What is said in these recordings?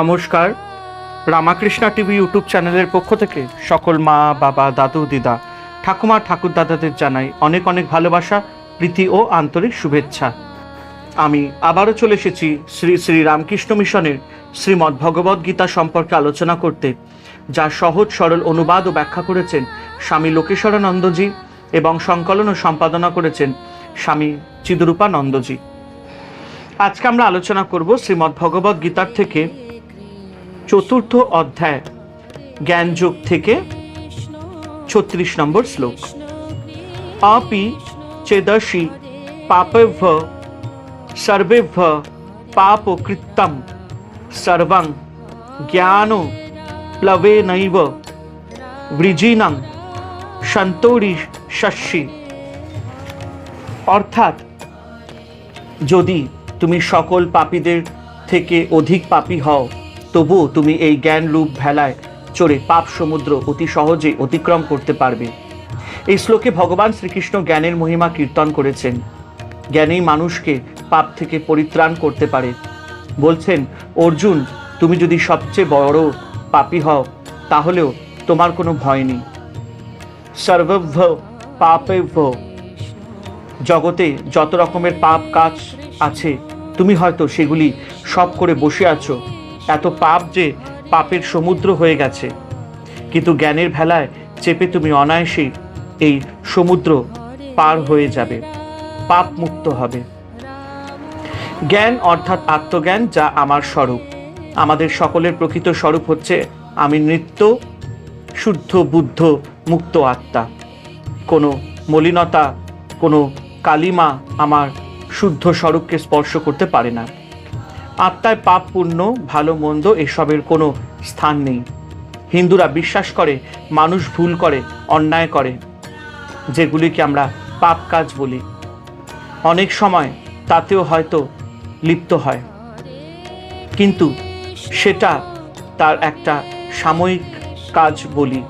নমস্কার। Ramakrishna TV YouTube চ্যানেলের পক্ষ থেকে সকল মা, বাবা, দাদু, দিদা, ঠাকুমা ঠাকুর দাদাদের জানাই অনেক অনেক ভালোবাসা, প্রীতি ও আন্তরিক শুভেচ্ছা। আমি আবারও চলে এসেছি শ্রী শ্রী রামকৃষ্ণ মিশনের শ্রীমদ্ ভগবদ গীতা সম্পর্কে আলোচনা করতে, যা সহজ, সরল অনুবাদ ও ব্যাখ্যা করেছেন স্বামী লোকেশ্বরানন্দজি এবং সংকলন ও সম্পাদনা করেছেন স্বামী চিদরূপানন্দজি। আজকে আমরা আলোচনা করব শ্রীমদ্ ভগবদ গীতার থেকে চতুর্থ অধ্যায়, জ্ঞানযোগ থেকে ছত্রিশ নম্বর শ্লোক। আপি চেদশি পাপেভ্য সর্বেভ্য পাপ কৃত্তম সর্বং জ্ঞান প্লবে নৈব বৃজিনং সন্তোরি শস্যি অর্থাৎ যদি তুমি সকল পাপীদের থেকে অধিক পাপী হও তবুও তুমি এই জ্ঞান রূপ ভেলায় চড়ে পাপ সমুদ্র অতি সহজে অতিক্রম করতে পারবে। এই শ্লোকে ভগবান শ্রীকৃষ্ণ জ্ঞানের মহিমা কীর্তন করেছেন। জ্ঞানেই মানুষকে পাপ থেকে পরিত্রাণ করতে পারে। বলছেন, অর্জুন, তুমি যদি সবচেয়ে বড় পাপী হও, তাহলেও তোমার কোনো ভয় নেই। সর্বভ্য পাপেভ্য। জগতে যত রকমের পাপ কাজ আছে, তুমি হয়তো সেগুলি সব করে বসে আছো। এত পাপ যে পাপের সমুদ্র হয়ে গেছে। কিন্তু জ্ঞানের ভেলায় চেপে তুমি অনায়াসেই এই সমুদ্র পার হয়ে যাবে পাপ মুক্ত হবে। জ্ঞান অর্থাৎ আত্মজ্ঞান যা আমার স্বরূপ। আমাদের সকলের প্রকৃত স্বরূপ হচ্ছে আমি নৃত্য, শুদ্ধ, বুদ্ধ, মুক্ত আত্মা। কোনো মলিনতা, কোনো কালিমা আমার শুদ্ধ স্বরূপকে স্পর্শ করতে পারে না। আত্মায় পাপ পুণ্য ভালো, মন্দ এসবের কোনো স্থান নেই। হিন্দুরা বিশ্বাস করে, মানুষ ভুল করে, অন্যায় করে, যেগুলিকে আমরা পাপ কাজ বলি। অনেক সময় তাতেও হয়তো লিপ্ত হয়। কিন্তু সেটা তার একটা সাময়িক কাজ বলি।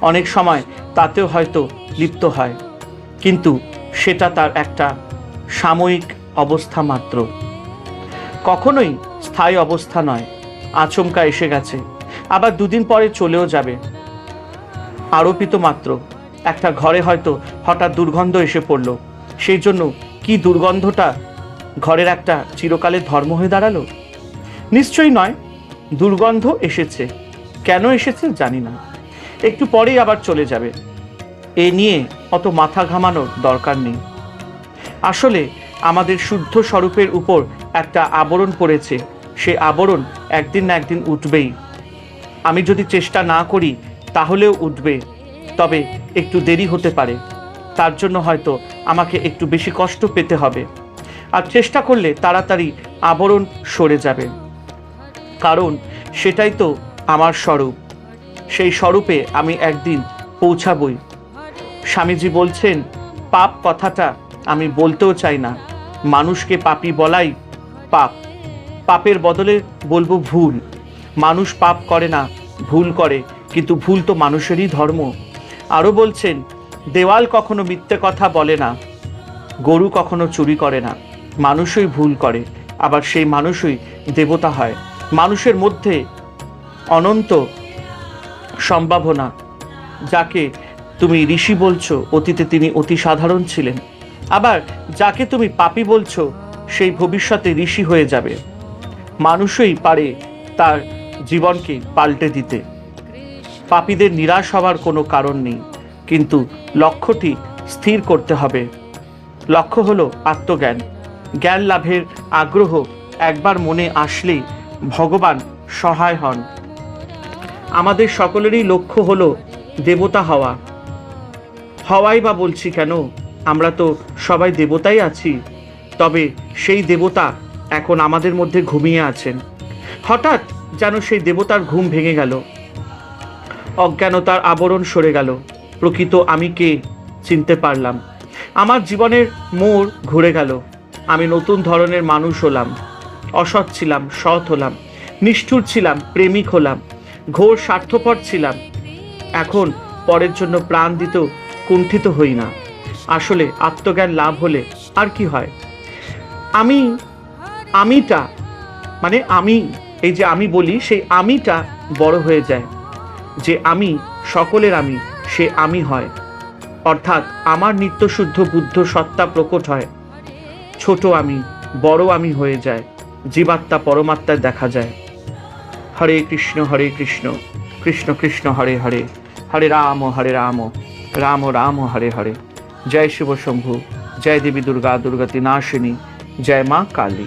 অনেক সময় তাতেও হয়তো লিপ্ত হয়। কিন্তু সেটা তার একটা সাময়িক অবস্থা মাত্র। কখনোই স্থায়ী অবস্থা নয়। আচমকা এসে গেছে। আবার দুদিন পরে চলেও যাবে। আরোপিত মাত্র। একটা ঘরে হয়তো হঠাৎ দুর্গন্ধ এসে পড়ল। সেই জন্য কি দুর্গন্ধটা ঘরের একটা চিরকালের ধর্ম হয়ে দাঁড়াল? নিশ্চয়ই নয়। দুর্গন্ধ এসেছে। কেন এসেছে জানি না। একটু পরেই আবার চলে যাবে। এ নিয়ে অত মাথা ঘামানোর দরকার নেই। আসলে আমাদের শুদ্ধ স্বরূপের উপর একটা আবরণ পড়েছে। সে আবরণ একদিন না একদিন উঠবেই। আমি যদি চেষ্টা না করি, তাহলেও উঠবে। তবে একটু দেরি হতে পারে। তার জন্য হয়তো আমাকে একটু বেশি কষ্ট পেতে হবে। আর চেষ্টা করলে তাড়াতাড়ি আবরণ সরে যাবে। কারণ সেটাই তো আমার স্বরূপ। সেই স্বরূপে আমি একদিন পৌঁছাবই। স্বামীজি বলছেন, পাপ কথাটা আমি বলতেও চাই না। মানুষকে পাপী বলাই পাপ। পাপের বদলে বলব ভুল। মানুষ পাপ করে না, ভুল করে, কিন্তু ভুল তো মানুষেরই ধর্ম। আরও বলছেন, দেওয়াল কখনো মিথ্যে কথা বলে না, গরু কখনো চুরি করে না। মানুষই ভুল করে, আবার সেই মানুষই দেবতা হয়। মানুষের মধ্যে অনন্ত সম্ভাবনা, যাকে তুমি ঋষি বলছো, অতীতে তিনি অতি সাধারণ ছিলেন। আবার যাকে তুমি পাপী বলছো সেই ভবিষ্যতে ঋষি হয়ে যাবে। মানুষই পারে তার জীবনকে পাল্টে দিতে। পাপীদের নিরাশ হওয়ার কোনো কারণ নেই, কিন্তু লক্ষ্যটি স্থির করতে হবে। লক্ষ্য হলো আত্মজ্ঞান। জ্ঞান লাভের আগ্রহ একবার মনে আসলেই ভগবান সহায় হন। আমাদের সকলেরই লক্ষ্য হলো দেবতা হওয়া। হওয়াই বা বলছি কেন? আমরা তো সবাই দেবতাই আছি। তবে সেই দেবতা এখন আমাদের মধ্যে ঘুমিয়ে আছেন। হঠাৎ যেন সেই দেবতার ঘুম ভেঙে গেল। অজ্ঞানতার আবরণ সরে গেল। প্রকৃত আমি কে চিনতে পারলাম। আমার জীবনের মোড় ঘুরে গেল। আমি নতুন ধরনের মানুষ হলাম। অসৎ ছিলাম, সৎ হলাম। নিষ্ঠুর ছিলাম, প্রেমিক হলাম। ঘোর স্বার্থপর ছিলাম। এখন পরের জন্য প্রাণ দিত কুণ্ঠিত হই না। আসলে আত্মজ্ঞান লাভ হলে আর কি হয়? আমি, আমিটা মানে আমি, এই যে আমি বলি, সেই আমিটা বড় হয়ে যায়। যে আমি সকলের আমি, সে আমি হয়। অর্থাৎ আমার নিত্যশুদ্ধ বুদ্ধ সত্তা প্রকট হয়। ছোট আমি, বড় আমি হয়ে যায়। জীবাত্মা পরমাত্মায় দেখা যায়। হরে কৃষ্ণ হরে কৃষ্ণ। কৃষ্ণ কৃষ্ণ, হরে হরে। হরে রাম হরে রাম। রাম রাম, হরে হরে। জয় শিব শম্ভু। জয় দেবী দুর্গা দুর্গতি নাশিনী জয় মা কালী